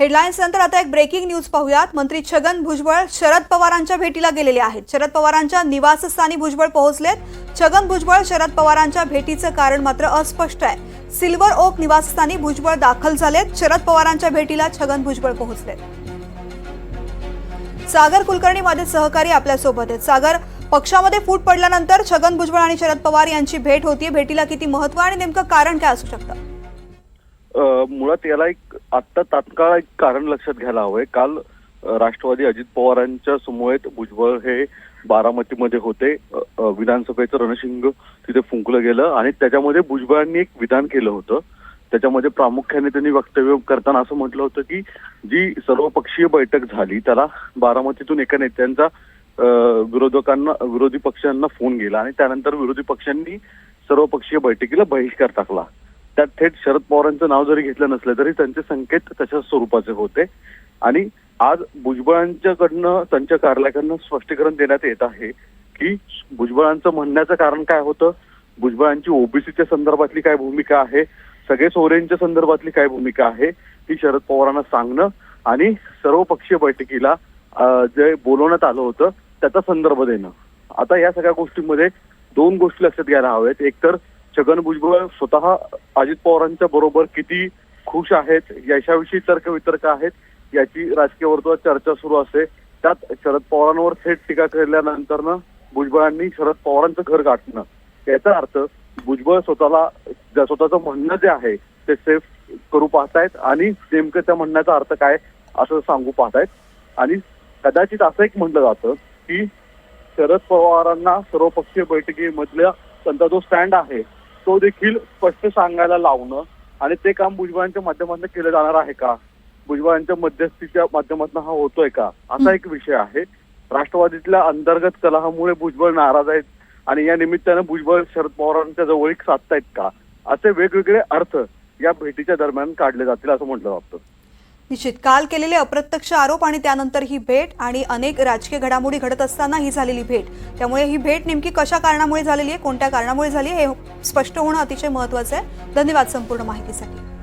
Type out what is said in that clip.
Headlines नंतर आता एक ब्रेकिंग न्यूज पाहूयात. मंत्री छगन भुजबळ शरद पवारांच्या भेटीला गेलेले आहेत. शरद पवारांच्या निवासस्थानी भुजबळ पोहोचलेत. छगन भुजबळ शरद पवारांच्या भेटीचं कारण मात्र अस्पष्ट आहे. सिल्वर ओक निवासस्थानी भुजबळ दाखल झालेत. शरद पवारांच्या भेटीला छगन भुजबळ पोहोचलेत. सागर कुलकर्णी माझे सहकारी आपल्यासोबत आहेत. सागर पक्षामध्ये फूट पडल्यानंतर छगन भुजबळ आणि शरद पवार यांची भेट होती भेटीला किती महत्त्व आणि नेमकं कारण काय असू शकतं? मुळात याला एक आत्ता तात्काळ एक कारण लक्षात घ्यायला हवंय. काल राष्ट्रवादी अजित पवारांच्या समवेत भुजबळ हे बारामतीमध्ये होते. विधानसभेचं रणशिंग तिथे फुंकलं गेलं आणि त्याच्यामध्ये भुजबळांनी एक विधान केलं होतं. त्याच्यामध्ये प्रामुख्याने त्यांनी वक्तव्य करताना असं म्हटलं होतं की जी सर्वपक्षीय बैठक झाली त्याला बारामतीतून एका नेत्यांचा विरोधकांना विरोधी पक्षांना फोन गेला आणि त्यानंतर विरोधी पक्षांनी सर्वपक्षीय बैठकीला बहिष्कार टाकला. त्यात थेट शरद पवारांचं नाव जरी घेतलं नसलं तरी त्यांचे संकेत तशाच स्वरूपाचे होते. आणि आज भुजबळांच्याकडनं त्यांच्या कार्यालयाकडनं स्पष्टीकरण देण्यात येत आहे की भुजबळांचं म्हणण्याचं कारण काय होतं? भुजबळांची ओबीसीच्या संदर्भातली काय भूमिका आहे? सगळे सोरेंच्या संदर्भातली काय भूमिका आहे? ती शरद पवारांना सांगणं आणि सर्वपक्षीय बैठकीला जे बोलवण्यात आलं होतं त्याचा संदर्भ देणं. आता या सगळ्या गोष्टींमध्ये दोन गोष्टी लक्षात घ्यायला हव्यात. एक तर छगन भुजबळ स्वतः अजित पवारांच्या बरोबर किती खुश आहेत याच्याविषयी तर्क वितर्क आहेत याची राजकीय वर्तुळात चर्चा सुरू असते. त्यात शरद पवारांवर थेट टीका केल्यानंतरनं भुजबळांनी शरद पवारांचं घर गाठणं. याचा अर्थ भुजबळ स्वतःला स्वतःचं म्हणणं जे आहे ते सेफ करू पाहतायत आणि नेमकं त्या म्हणण्याचा अर्थ काय असं सांगू पाहतायत. आणि कदाचित असं एक म्हटलं जातं की शरद पवारांना सर्वपक्षीय बैठकीमधल्या त्यांचा जो स्टँड आहे तो देखील स्पष्ट सांगायला लावणं आणि ते काम भुजबळांच्या माध्यमातून केलं जाणार आहे का? भुजबळांच्या मध्यस्थीच्या माध्यमातून हा होतोय का? असा एक विषय आहे. राष्ट्रवादीतल्या अंतर्गत कलहामुळे भुजबळ नाराज आहेत आणि या निमित्तानं भुजबळ शरद पवारांच्या जवळीक साधतायत का? असे वेगवेगळे अर्थ या भेटीच्या दरम्यान काढले जातील असं म्हटलं जातं. निश्चित. काल केलेले अप्रत्यक्ष आरोप आणि त्यानंतर ही भेट आणि अनेक राजकीय घडामोडी घडत असताना ही झालेली भेट. त्यामुळे ही भेट नेमकी कशा कारणामुळे झालेली आहे कोणत्या कारणामुळे झाली आहे हे स्पष्ट होणं अतिशय महत्वाचं आहे. धन्यवाद संपूर्ण माहितीसाठी.